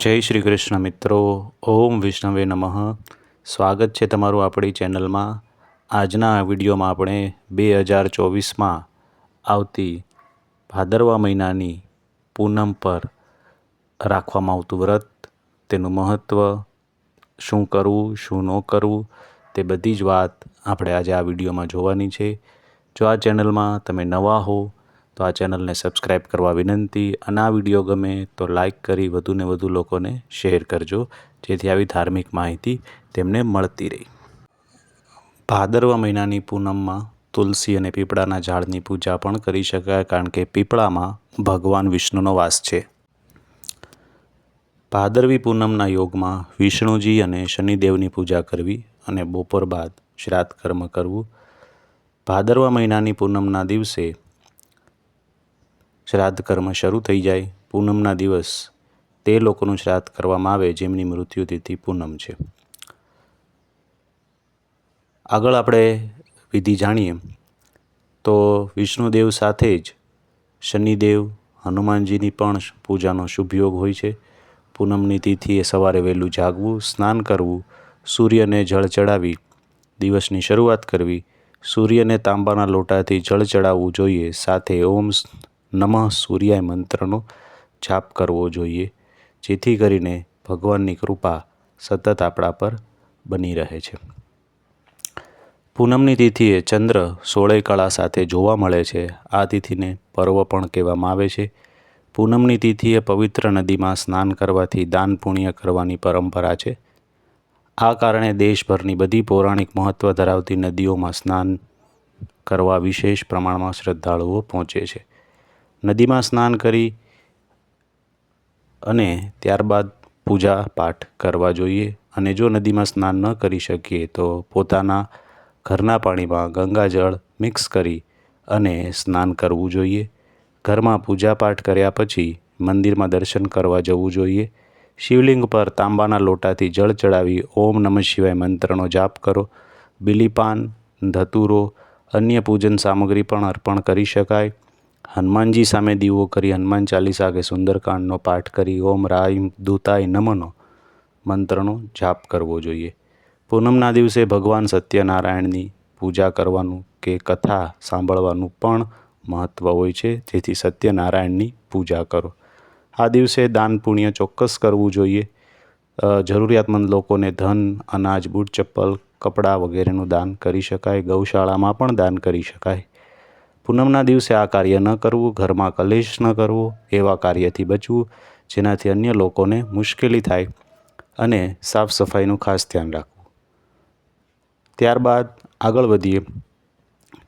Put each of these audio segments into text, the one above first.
જય શ્રી કૃષ્ણ મિત્રો, ઓમ વિષ્ણવે નમઃ. સ્વાગત છે તમારું આપણી ચેનલમાં. આજના આ વિડીયોમાં આપણે બે હજાર ચોવીસમાં આવતી ભાદરવા મહિનાની પૂનમ પર રાખવામાં આવતું વ્રત, તેનું મહત્ત્વ શું કરવું, શું ન કરવું, તે બધી જ વાત આપણે આજે આ વિડીયોમાં જોવાની છે. જો આ ચેનલમાં તમે નવા હો તો આ ચેનલને સબસ્ક્રાઈબ કરવા વિનંતી અને આ વીડિયો ગમે તો લાઈક કરી વધુને વધુ લોકોને શેર કરજો, જેથી આવી ધાર્મિક માહિતી તેમને મળતી રહી. ભાદરવા મહિનાની પૂનમમાં તુલસી અને પીપળાના ઝાડની પૂજા પણ કરી શકાય, કારણ કે પીપળામાં ભગવાન વિષ્ણુનો વાસ છે. ભાદરવી પૂનમના યોગમાં વિષ્ણુજી અને શનિદેવની પૂજા કરવી અને બપોર બાદ શ્રાદ્ધ કર્મ કરવું. ભાદરવા મહિનાની પૂનમના દિવસે શ્રાદ્ધ કર્મ શરૂ થઈ જાય, પૂનમના દિવસ તે લોકોનું શ્રાદ્ધ કરવામાં આવે જેમની મૃત્યુ તિથિ પૂનમ છે. આગળ આપણે વિધિ જાણીએ, તો વિષ્ણુદેવ સાથે જ શનિદેવ હનુમાનજીની પણ પૂજાનો શુભ યોગ હોય છે. પૂનમની તિથિએ સવારે વહેલું જાગવું, સ્નાન કરવું, સૂર્યને જળ ચડાવી, દિવસની શરૂઆત કરવી, સૂર્યને તાંબાના લોટાથી જળ ચડાવવું જોઈએ, સાથે ઓમ નમઃ સૂર્યાય મંત્રનો જાપ કરવો જોઈએ, જેથી કરીને ભગવાનની કૃપા સતત આપણા પર બની રહે છે. પૂનમની તિથિએ ચંદ્ર સોળે કળા સાથે જોવા મળે છે. આ તિથિને પર્વ પણ કહેવામાં આવે છે. પૂનમની તિથિએ પવિત્ર નદીમાં સ્નાન કરવાથી દાન પુણ્ય કરવાની પરંપરા છે. આ કારણે દેશભરની બધી પૌરાણિક મહત્ત્વ ધરાવતી નદીઓમાં સ્નાન કરવા વિશેષ પ્રમાણમાં શ્રદ્ધાળુઓ પહોંચે છે. નદીમાં સ્નાન કરી અને ત્યારબાદ પૂજા પાઠ કરવા જોઈએ. અને જો નદીમાં સ્નાન ન કરી શકીએ, તો પોતાના ઘરના પાણીમાં ગંગાજળ મિક્સ કરી અને સ્નાન કરવું જોઈએ. ઘરમાં પૂજા પાઠ કર્યા પછી મંદિરમાં દર્શન કરવા જવું જોઈએ. શિવલિંગ પર તાંબાના લોટાથી જળ ચડાવી ઓમ નમઃ શિવાય મંત્રનો જાપ કરો. બિલીપાન, ધતુરો, અન્ય પૂજન સામગ્રી પણ અર્પણ કરી શકાય. હનુમાનજી સામે દીવો કરી હનુમાન ચાલીસા કે સુંદરકાંડનો પાઠ કરી, ઓમ રાય દૂતાય નમનો મંત્રનો જાપ કરવો જોઈએ. પૂનમના દિવસે ભગવાન સત્યનારાયણની પૂજા કરવાનું કે કથા સાંભળવાનું પણ મહત્ત્વ હોય છે, જેથી સત્યનારાયણની પૂજા કરો. આ દિવસે દાન પુણ્ય ચોક્કસ કરવું જોઈએ. જરૂરિયાતમંદ લોકોને ધન, અનાજ, બૂટ, ચપ્પલ, કપડાં વગેરેનું દાન કરી શકાય, ગૌશાળામાં પણ દાન કરી શકાય. પૂનમના દિવસે આ કાર્ય ન કરવું, ઘરમાં કલેશ ન કરવો, એવા કાર્યથી બચવું, જેનાથી અન્ય લોકોને મુશ્કેલી થાય અને સાફ સફાઈનું ખાસ ધ્યાન રાખવું. ત્યારબાદ આગળ વધીએ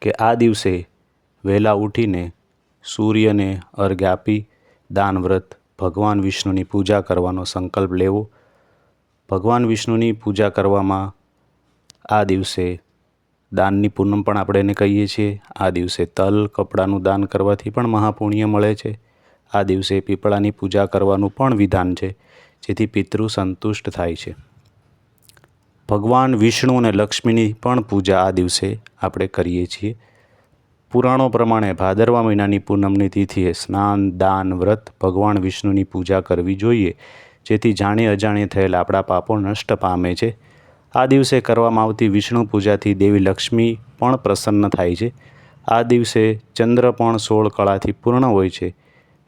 કે આ દિવસે વહેલા ઉઠીને સૂર્યને અર્ઘ્ય આપી દાનવ્રત ભગવાન વિષ્ણુની પૂજા કરવાનો સંકલ્પ લેવો. ભગવાન વિષ્ણુની પૂજા કરવામાં આ દિવસે દાનની પૂનમ પણ આપણે એને કહીએ છીએ. આ દિવસે તલ કપડાનું દાન કરવાથી પણ મહાપુણ્ય મળે છે. આ દિવસે પીપળાની પૂજા કરવાનું પણ વિધાન છે, જેથી પિતૃ સંતુષ્ટ થાય છે. ભગવાન વિષ્ણુ અને લક્ષ્મીની પણ પૂજા આ દિવસે આપણે કરીએ છીએ. પુરાણો પ્રમાણે ભાદરવા મહિનાની પૂનમની તિથિએ સ્નાન, દાન, વ્રત ભગવાન વિષ્ણુની પૂજા કરવી જોઈએ, જેથી જાણે અજાણે થયેલા આપણા પાપો નષ્ટ પામે છે. આ દિવસે કરવામાં આવતી વિષ્ણુ પૂજાથી દેવી લક્ષ્મી પણ પ્રસન્ન થાય છે. આ દિવસે ચંદ્ર પણ સોળ કળાથી પૂર્ણ હોય છે.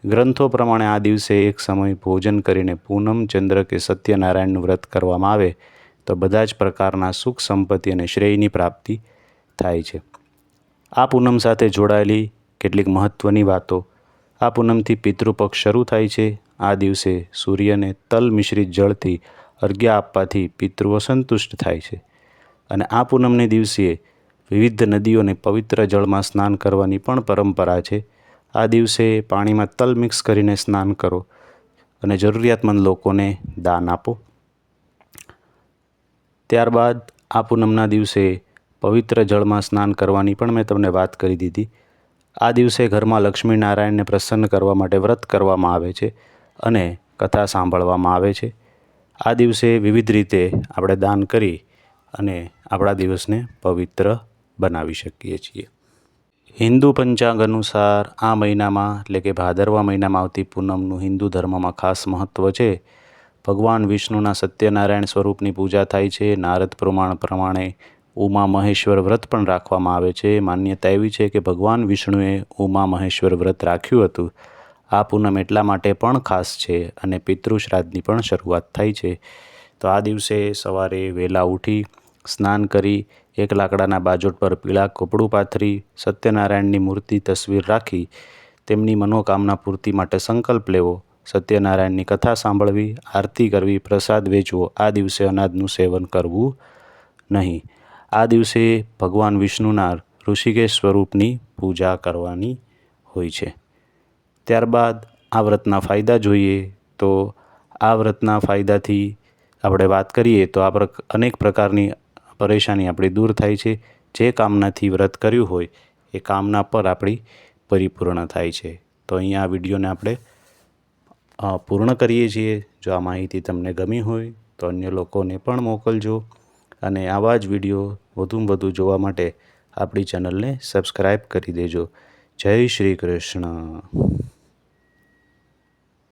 ગ્રંથો પ્રમાણે આ દિવસે એક સમય ભોજન કરીને પૂનમ, ચંદ્ર કે સત્યનારાયણનું વ્રત કરવામાં આવે તો બધા જ પ્રકારના સુખ, સંપત્તિ અને શ્રેયની પ્રાપ્તિ થાય છે. આ પૂનમ સાથે જોડાયેલી કેટલીક મહત્ત્વની વાતો. આ પૂનમથી પિતૃપક્ષ શરૂ થાય છે. આ દિવસે સૂર્યને તલ મિશ્રિત જળથી અર્ઘ્ય આપવાથી પિતૃઓ સંતુષ્ટ થાય છે. અને આ પૂનમને દિવસે વિવિધ નદીઓને પવિત્ર જળમાં સ્નાન કરવાની પણ પરંપરા છે. આ દિવસે પાણીમાં તલ મિક્સ કરીને સ્નાન કરો અને જરૂરિયાતમંદ લોકોને દાન આપો. ત્યારબાદ આ પૂનમના દિવસે પવિત્ર જળમાં સ્નાન કરવાની પણ મેં તમને વાત કરી દીધી. આ દિવસે ઘરમાં લક્ષ્મીનારાયણને પ્રસન્ન કરવા માટે વ્રત કરવામાં આવે છે અને કથા સાંભળવામાં આવે છે. આ દિવસે વિવિધ રીતે આપણે દાન કરી અને આપણા દિવસને પવિત્ર બનાવી શકીએ છીએ. હિન્દુ પંચાંગ અનુસાર આ મહિનામાં, એટલે કે ભાદરવા મહિનામાં આવતી પૂનમનું હિન્દુ ધર્મમાં ખાસ મહત્ત્વ છે. ભગવાન વિષ્ણુના સત્યનારાયણ સ્વરૂપની પૂજા થાય છે. નારદ પ્રમાણ પ્રમાણે ઉમા મહેશ્વર વ્રત પણ રાખવામાં આવે છે. માન્યતા એવી છે કે ભગવાન વિષ્ણુએ ઉમા મહેશ્વર વ્રત રાખ્યું હતું. આ પૂનમ એટલા માટે પણ ખાસ છે અને પિતૃ શ્રાદ્ધની પણ શરૂઆત થાય છે. તો આ દિવસે સવારે વહેલા ઉઠી, સ્નાન કરી, એક લાકડાના બાજોટ પર પીળા કપડું પાથરી, સત્યનારાયણની મૂર્તિ તસવીર રાખી, તેમની મનોકામના પૂર્તિ માટે સંકલ્પ લેવો, સત્યનારાયણની કથા સાંભળવી, આરતી કરવી, પ્રસાદ વેચવો, આ દિવસે અનાજનું સેવન કરવું નહીં. આ દિવસે ભગવાન વિષ્ણુના ઋષિકેશ સ્વરૂપની પૂજા કરવાની હોય છે. ત્યારબાદ આ વ્રતના ફાયદા જોઈએ તો આ વ્રતના ફાયદાથી આપણે વાત કરીએ તો આ અનેક પ્રકારની પરેશાની આપણી દૂર થાય છે. જે કામનાથી વ્રત કર્યું હોય એ કામના પર આપણી પરિપૂર્ણ થાય છે. તો અહીંયા આ વિડીયોને આપણે પૂર્ણ કરીએ છીએ. જો આ માહિતી તમને ગમી હોય તો અન્ય લોકોને પણ મોકલજો. અને આવા જ વીડિયો વધુમાં વધુ જોવા માટે આપણી ચેનલને સબસ્ક્રાઈબ કરી દેજો. જય શ્રી કૃષ્ણ.